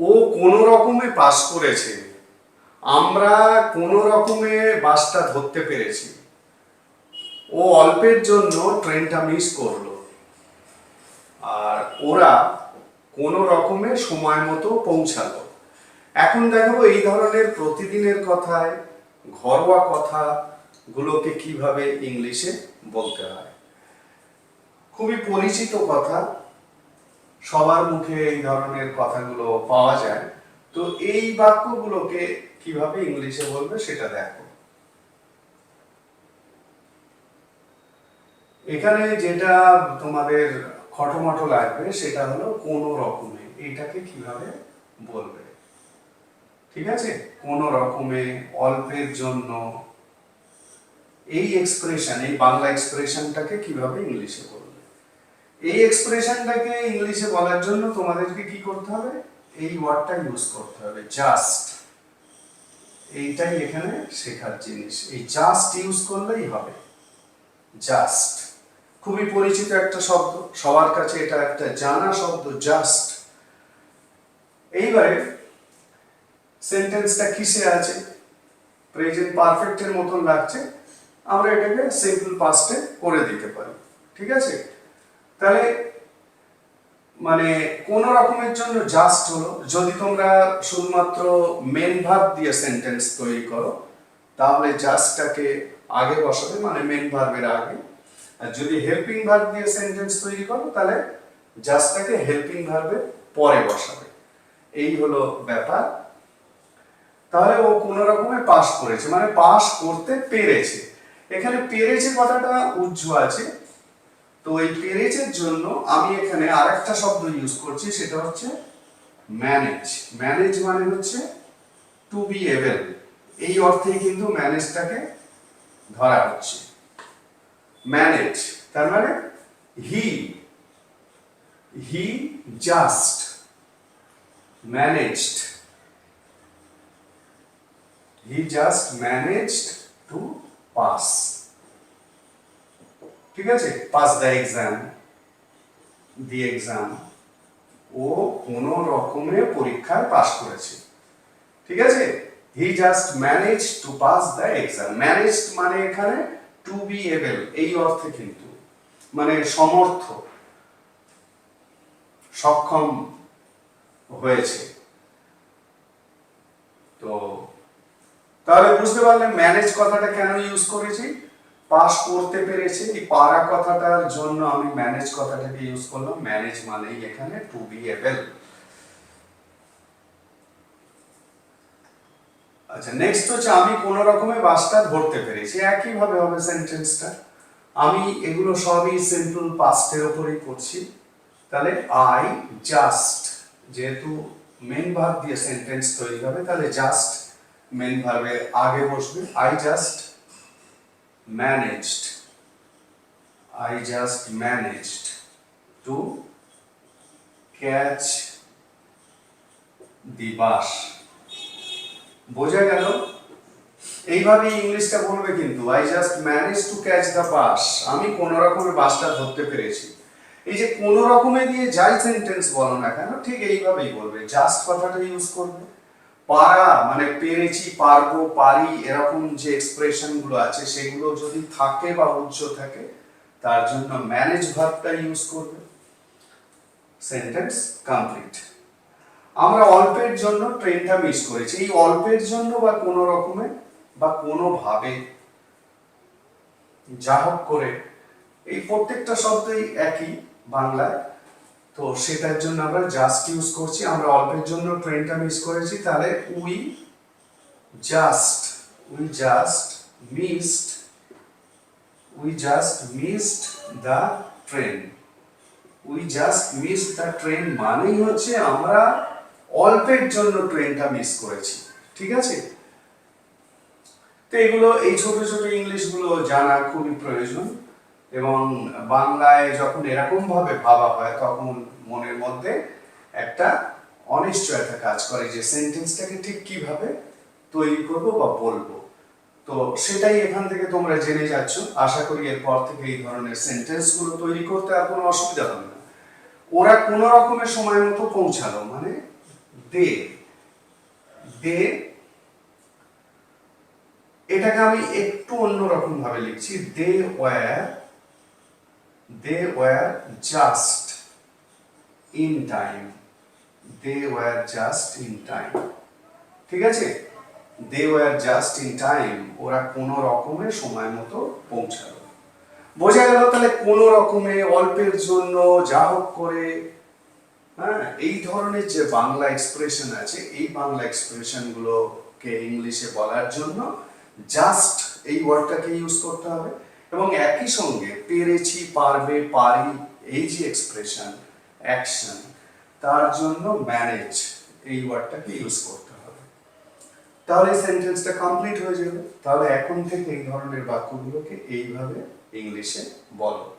ও কোনো রকমে পাস করেছে। আমরা কোনো রকমে বাসটা ধরতে পেরেছি। ও অল্পের জন্য ট্রেনটা মিস করল। আর ওরা কোনো রকমে সময় মতো পৌঁছালো। এখন দেখাবো এই ধরনের প্রতিদিনের কথায়, ঘরোয়া কথাগুলোকে কীভাবে ইংলিশে বলতে হয়। খুবই পরিচিত কথা। সবার মুখে এই ধরনের কথাগুলো পাওয়া যায়। তো এই বাক্যগুলোকে কীভাবে ইংলিশে বলবে সেটা দেখো। এখানে যেটা তোমাদের খটোমটো লাগবে সেটা হলো কোনো রকমে এইটাকে কীভাবে বলবে। ঠিক আছে? কোনো রকমে অল্পের জন্য। এই এক্সপ্রেশন এই বাংলা এক্সপ্রেশনটাকে কীভাবে ইংলিশে বলবে? এই এক্সপ্রেশনটাকে ইংলিশে বলার জন্য তোমাদেরকে কি করতে হবে? এই ওয়ার্ডটা ইউজ করতে হবে জাস্ট এইটাই এখানে শেখার জিনিস। এই জাস্ট ইউজ করলেই হবে। জাস্ট খুবই পরিচিত একটা শব্দ। সবার কাছে এটা একটা জানা শব্দ জাস্ট এইবারে সেন্টেন্সটা কিসে আছে? প্রেজেন্ট পারফেক্টের মতন লাগছে। আমরা এটাকে সিম্পল পাস্টে করে দিতে পারি। ঠিক আছে? তাহলে মানে কোন রকমের জন্য জাস্ট হলো, যদি তোমরা শুধুমাত্র মেন ভার্ব দিয়ে সেন্টেন্স তৈরি করো, তাহলে জাস্টটাকে আগে বসাবে মানে মেন ভার্বের আগে। আর যদি হেল্পিং ভার্ব দিয়ে সেন্টেন্স তৈরি করো, তাহলে জাস্টটাকে হেল্পিং ভার্বের পরে বসাবে। এই হলো ব্যাপার। তাহলে ও কোনো রকমে পাস করেছে মানে পাস করতে পেরেছে। এখানে পেরেছে কথাটা উজ্জ আছে। তো এই পেরেছের জন্য আমি এখানে আরেকটা শব্দ ইউজ করছি, সেটা হচ্ছে ম্যানেজ ম্যানেজ মানে হচ্ছে টু বি এবেল এই অর্থেই কিন্তু ম্যানেজটাকে ধরা হচ্ছে। ম্যানেজ তার মানে he he just managed he just managed to pass ঠিক আছে? Pass the exam the exam ও কোনো রকমে পরীক্ষায় পাস করেছে। ঠিক আছে? He just manage to pass the exam manage মানে এখানে টু বি এবেল এই অর্থে কিন্তু। মানে সমর্থ। সক্ষম হয়েছে। তো তাহলে বুঝতে পারলে ম্যানেজ কথাটা কেন ইউজ করেছি? পাস করতে পেরেছে। এই পারা কথাটার জন্য আমি ম্যানেজ কথাটাকে ইউজ করলাম। ম্যানেজ মানেই এখানে টু বি এবেল আচ্ছা নেক্সট হচ্ছে আমি কোন রকমে বাসটা ধরতে পেরেছি। একই ভাবে হবে সেন্টেন্সটা আমি এগুলো সবই সিম্পল পাস্টের উপরেই করছি। তাহলে আই জাস্ট যেহেতু মেন ভার্ব দিয়ে সেন্টেন্স তৈরি হবে, তাহলে জাস্ট মেন ভার্বের আগে বসবে। I just managed I just managed to catch the bus বোঝা গেল? এইভাবে ইংলিশটা বলবে কিন্তু I just manage to catch the bus আমি কোন রকমের বাসটা ধরতে পেরেছি। এই যে কোন রকমে দিয়ে যাই সেন্টেন্স বলো না কেন, ঠিক এইভাবেই বলবে। জাস্ট কথাটা ইউজ করবে। পারা মানে পেরেছি, পারব, পারি, এরকম যে এক্সপ্রেশনগুলো আছে, সেগুলো যদি থাকে বা উচ্চ থাকে, তার জন্য ম্যানেজ ভার্বটা ইউজ করবে। সেন্টেন্স কমপ্লিট আমরা অল্পের জন্য ট্রেনটা মিস করেছি। এই অল্পের জন্য বা কোনো রকমে বা কোনোভাবে, যা হোক করে, এই প্রত্যেকটা শব্দই একই বাংলায়। তো সেটার জন্য আমরা জাস্ট ইউজ করছি। আমরা অল্পের জন্য ট্রেনটা মিস করেছি। তাহলে we just we just missed we just missed the train we just miss the train মানেই হচ্ছে আমরা অল্পের জন্য ট্রেনটা মিস করেছি। ঠিক আছে? তো এগুলো, এই ছোট ছোট ইংলিশগুলো জানা খুবই প্রয়োজন। এবং বাংলায় যখন এরকম ভাবে ভাবা হয়, তখন মনের মধ্যে একটা অনিশ্চয়তা কাজ করে যে সেন্টেন্সটাকে ঠিক কীভাবে তৈরি করব বা বলব। তো সেটাই এখান থেকে তোমরা জেনে যাচ্ছ। আশা করি এরপর থেকে এই ধরনের সেন্টেন্সগুলো তৈরি করতে আর কোনো অসুবিধা হবে না। ওরা কোনো রকমের সময় মতো পৌঁছালো মানে দে দে, এটাকে আমি একটু অন্যরকম ভাবে লিখছি, they were they were just in time they were just in time ঠিক আছে? They were just in time ওরা কোনো রকমে সময় মতো পৌঁছালো। বোঝা গেল তাহলে কোনো রকমে অল্পের জন্য যা হোক করে হ্যাঁ এই ধরনের যে বাংলা এক্সপ্রেশন আছে, এই বাংলা এক্সপ্রেশন গুলোকে ইংলিশে বলার জন্য জাস্ট এই ওয়ার্ডটাকে ইউজ করতে হবে। এবং একই সঙ্গে পেরেছি, পারবে, পারি, এই যে এক্সপ্রেশন অ্যাকশন তার জন্য ম্যানেজ এই ওয়ার্ডটাকে ইউজ করতে হবে। তাহলে সেন্টেন্সটা কমপ্লিট হয়ে যাবে। তাহলে এখন থেকে এই ধরনের বাক্যগুলোকে এইভাবে ইংলিশে বলো।